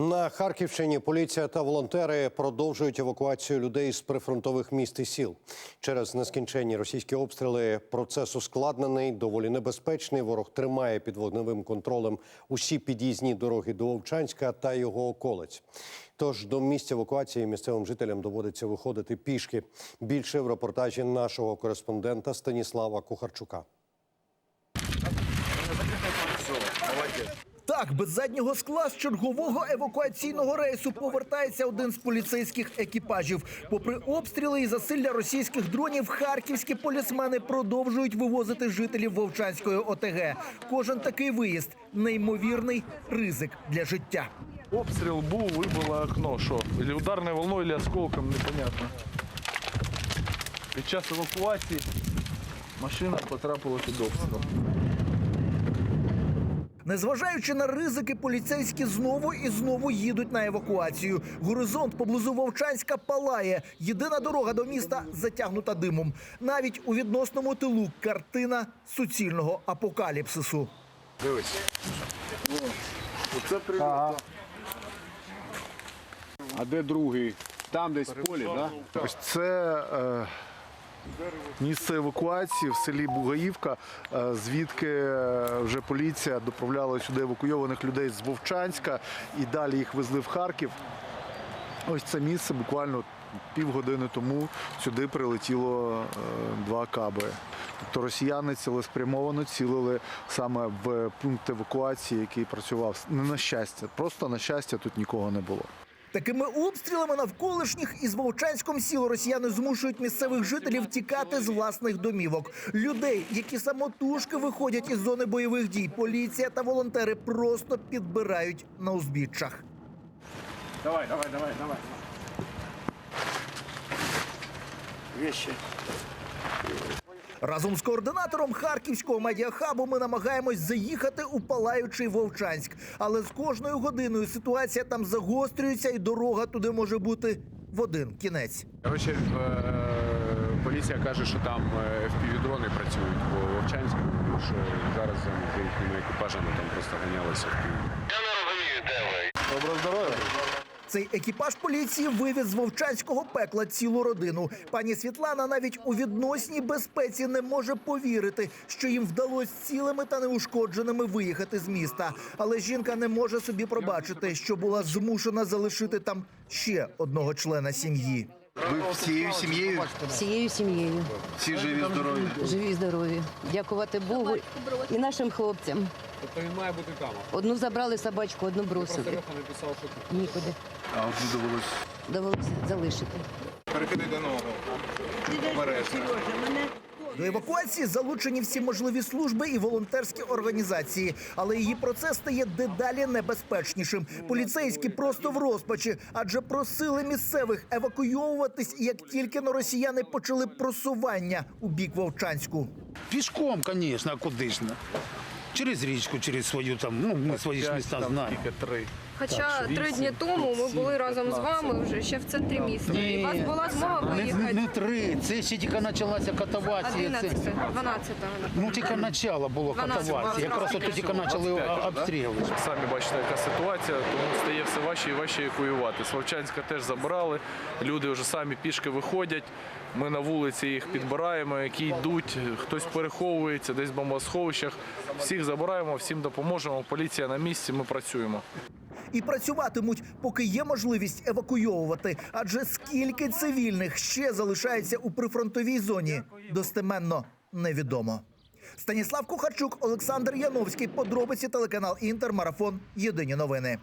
На Харківщині поліція та волонтери продовжують евакуацію людей з прифронтових міст і сіл. Через нескінченні російські обстріли процес ускладнений, доволі небезпечний. Ворог тримає під вогневим контролем усі під'їзні дороги до Вовчанська та його околиць. Тож до місця евакуації місцевим жителям доводиться виходити пішки. Більше в репортажі нашого кореспондента Станіслава Кухарчука. Так, без заднього скла з чергового евакуаційного рейсу повертається один з поліцейських екіпажів. Попри обстріли і засилля російських дронів, харківські полісмени продовжують вивозити жителів Вовчанської ОТГ. Кожен такий виїзд неймовірний ризик для життя. Обстріл був, вибило окно. Що? Или ударною волною, или осколком, непонятно. Під час евакуації машина потрапила під обстріл. Незважаючи на ризики, поліцейські знову і знову їдуть на евакуацію. Горизонт поблизу Вовчанська палає. Єдина дорога до міста затягнута димом. Навіть у відносному тилу картина суцільного апокаліпсису. А де другий? Там десь в полі, так? Да? Ось це е, місце евакуації в селі Бугаївка, е, звідки е, вже поліція доправляла сюди евакуйованих людей з Вовчанська і далі їх везли в Харків. Ось це місце буквально півгодини тому сюди прилетіло е, два каби. Тобто росіяни цілеспрямовано цілили саме в пункт евакуації, який працював. Не на щастя, просто на щастя тут нікого не було. Такими обстрілами навколишніх із Вовчанськом сіл росіяни змушують місцевих жителів тікати з власних домівок. Людей, які самотужки виходять із зони бойових дій, поліція та волонтери просто підбирають на узбіччях. Давай, давай, давай, давай. Вещи. Разом з координатором харківського медіахабу ми намагаємось заїхати у палаючий Вовчанськ. Але з кожною годиною ситуація там загострюється, і дорога туди може бути в один кінець. Коротше, е, поліція каже, що там е, FPV-дрони працюють по Вовчанську, тому що зараз за їхніми екіпажами там просто ганялися в Києві. Цей екіпаж поліції вивіз з вовчанського пекла цілу родину. Пані Світлана навіть у відносній безпеці не може повірити, що їм вдалося цілими та неушкодженими виїхати з міста. Але жінка не може собі пробачити, що була змушена залишити там ще одного члена сім'ї. Ви всією сім'єю всією сім'єю. всі живі, здорові. Живі, здорові. Дякувати Богу і нашим хлопцям. Тобто він має бути там. Одну забрали собачку, одну бросили. написав, що тут. Нікуди. А от не довелось. Довелося залишити. Перекиди ногу. Обережно. До евакуації залучені всі можливі служби і волонтерські організації, але її процес стає дедалі небезпечнішим. Поліцейські просто в розпачі, адже просили місцевих евакуйовуватись, як тільки но росіяни почали просування у бік Вовчанську. Пішком, звісно, а куди ж? не? Через річку, через свою там, ну, ми свої ж міста знаємо. тільки три. Хоча три дні тому ми були разом з вами вже ще в центрі міста. І у вас була змога не, виїхати не три, це ще тільки почалася катавація. 11, Це, 12. ну, тільки начало було 12 катавації. Якраз от тільки почали обстріли. Самі бачите, яка ситуація, тому стає все важче і важче евакуювати. Словчанська теж забирали. Люди вже самі пішки виходять. Ми на вулиці їх підбираємо, які йдуть, хтось переховується, десь в бомбосховищах. Всіх забираємо, всім допоможемо. Поліція на місці, ми працюємо. І працюватимуть, поки є можливість евакуйовувати. Адже скільки цивільних ще залишається у прифронтовій зоні, достеменно невідомо. Станіслав Кухарчук, Олександр Яновський. Подробиці телеканал Інтер. Марафон. Єдині новини.